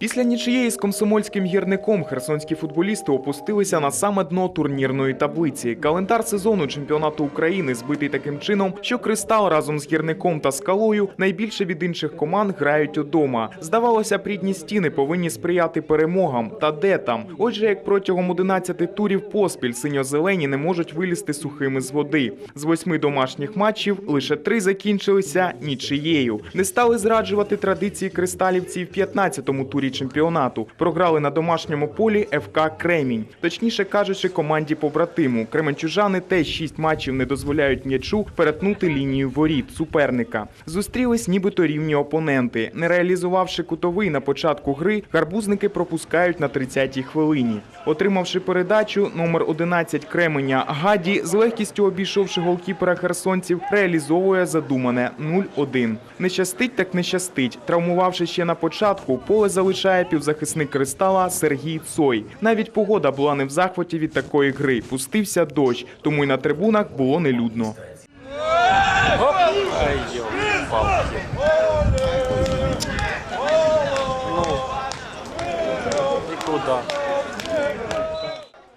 Після нічиєї з комсомольським гірником херсонські футболісти опустилися на саме дно турнірної таблиці. Календар сезону чемпіонату України збитий таким чином, що кристал разом з гірником та скалою найбільше від інших команд грають удома. Здавалося, б, рідні стіни повинні сприяти перемогам. Та де там? Отже, як протягом 11 турів поспіль синьо-зелені не можуть вилізти сухими з води. З восьми домашніх матчів лише три закінчилися нічиєю. Не стали зраджувати традиції кристалівці в 15-му турі чемпіонату. Програли на домашньому полі ФК Кремінь. Точніше кажучи, команді побратиму. Кременчужани теж шість матчів не дозволяють м'ячу перетнути лінію воріт суперника. Зустрілись нібито рівні опоненти. Не реалізувавши кутовий на початку гри, гарбузники пропускають на 30-й хвилині. Отримавши передачу, номер 11 Кременя Гаді, з легкістю обійшовши голкіпера херсонців, реалізовує задумане 0-1. Не щастить, так не щастить. Травмувавши ще на початку, поле залишає півзахисник кристала Сергій Цой. Навіть погода була не в захваті від такої гри. Пустився дощ, тому й на трибунах було нелюдно. Ну.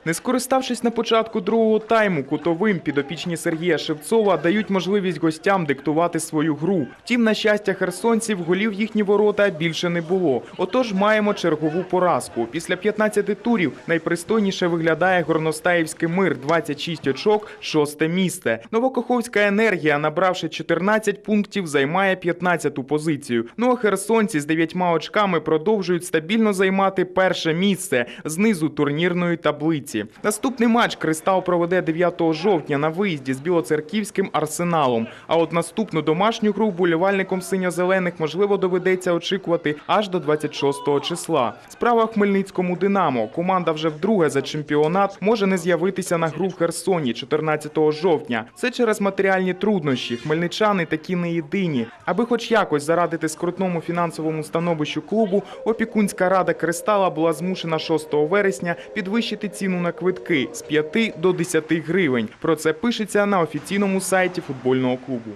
Не скориставшись на початку другого тайму, кутовим підопічні Сергія Шевцова дають можливість гостям диктувати свою гру. Втім, на щастя херсонців, голів їхні ворота більше не було. Отож маємо чергову поразку. Після 15 турів найпристойніше виглядає Горностаївський мир 26 очок, шосте місце. Новокоховська енергія, набравши 14 пунктів, займає 15-ту позицію. Ну а херсонці з 9 очками продовжують стабільно займати перше місце знизу турнірної таблиці. Наступний матч Кристал проведе 9 жовтня на виїзді з білоцерківським арсеналом. А от наступну домашню гру вболівальникам синьо-зелених можливо доведеться очікувати аж до 26 числа. Справа Хмельницькому Динамо. Команда вже вдруге за чемпіонат може не з'явитися на гру в Херсоні 14 жовтня. Це через матеріальні труднощі. Хмельничани такі не єдині. Аби хоч якось зарадити скрутному фінансовому становищу клубу, опікунська рада Кристала була змушена 6 вересня підвищити на квитки з 5 до 10 гривень. Про це пишеться на офіційному сайті футбольного клубу.